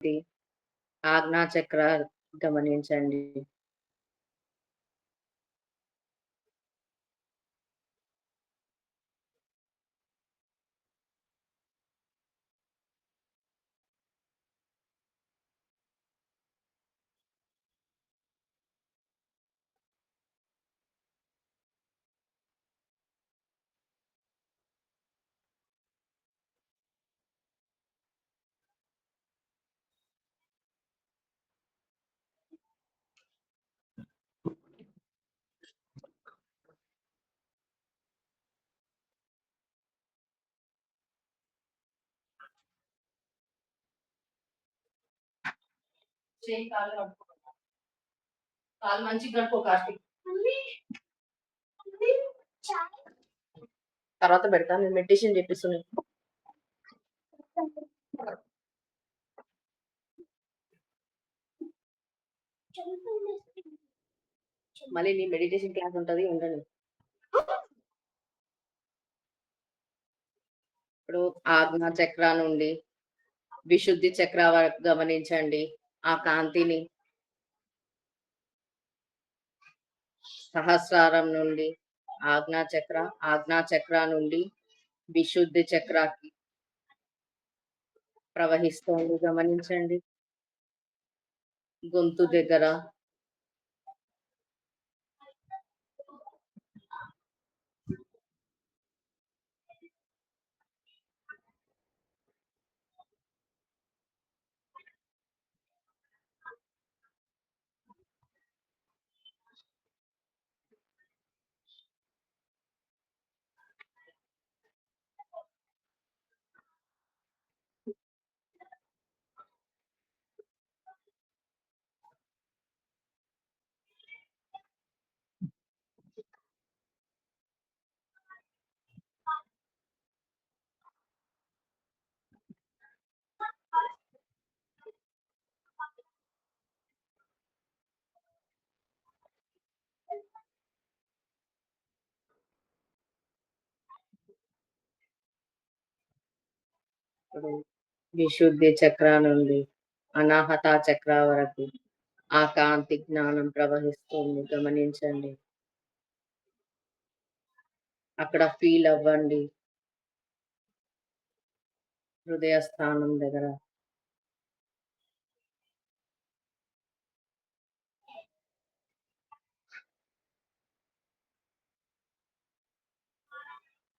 కాంతి ఆజ్ఞా చక్ర గమనించండి. కాలు మంచిగా గడుపు కార్తీక్ తర్వాత పెడతా నేను మెడిటేషన్ చేపిస్తున్నాను మళ్ళీ నీ మెడిటేషన్ క్లాస్ ఉంటది ఉండను. ఇప్పుడు ఆజ్ఞా చక్ర నుండి విశుద్ధి చక్ర వరకు గమనించండి. ఆ కాంతిని సహస్రారం నుండి ఆజ్ఞా చక్ర ఆజ్ఞా చక్ర నుండి విశుద్ధి చక్రాకి ప్రవహిస్తోంది. గమనించండి. గొంతు దగ్గర విశుద్ధి చక్ర నుండి అనాహత చక్ర వరకు ఆ కాంతి జ్ఞానం ప్రవహిస్తుంది. గమనించండి. అక్కడ ఫీల్ అవ్వండి. హృదయ స్థానం దగ్గర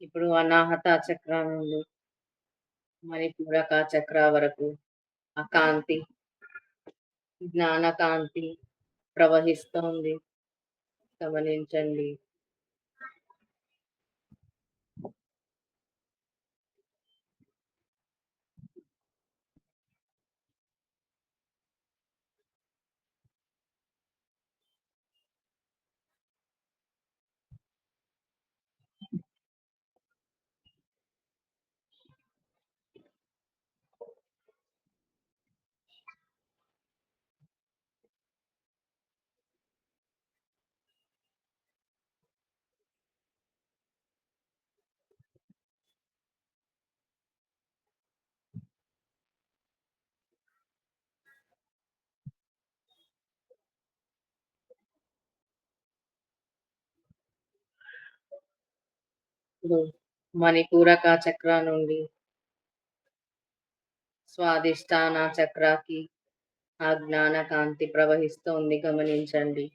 ఇప్పుడు అనాహత చక్రం నుండి మణిపూరక చక్ర వరకు ఆ కాంతి జ్ఞాన కాంతి ప్రవహిస్తోంది. గమనించండి. మణిపూరక చక్ర నుండి స్వాదిష్టాన చక్రాకి ఆ జ్ఞాన కాంతి ప్రవహిస్తోంది. గమనించండి.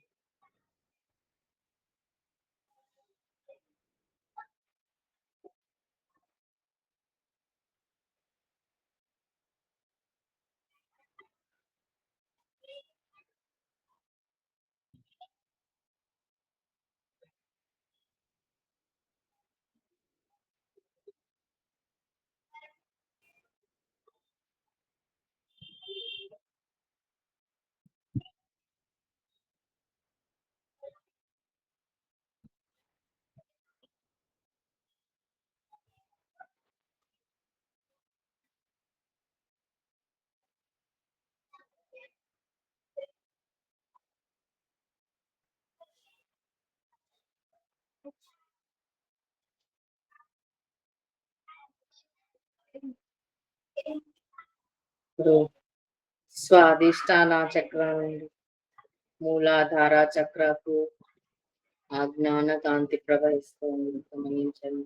ఇప్పుడు స్వాదిష్టాన చక్రం నుండి మూలాధార చక్రకు ఆ జ్ఞాన కాంతి ప్రవహిస్తుంది గమనించండి.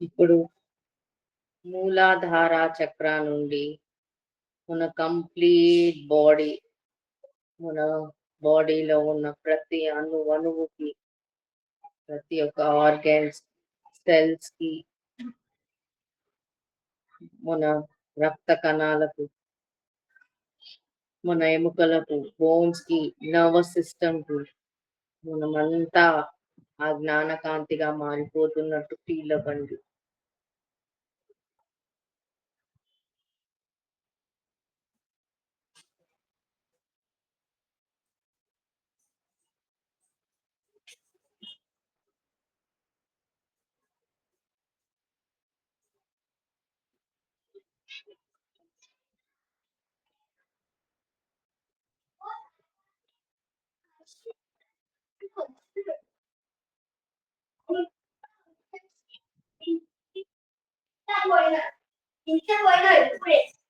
ఇప్పుడు మూలాధార చక్ర నుండి మన కంప్లీట్ బాడీ మన బాడీలో ఉన్న ప్రతి అణు అణువుకి ప్రతి ఒక్క ఆర్గాన్స్ సెల్స్కి మన రక్త కణాలకు మన ఎముకలకు బోన్స్కి నర్వస్ సిస్టమ్కి మనమంతా ఆ జ్ఞానకాంతిగా మారిపోతున్నట్టు ఫీల్ అవ్వండి Thank you. Ninja bueno de Pures.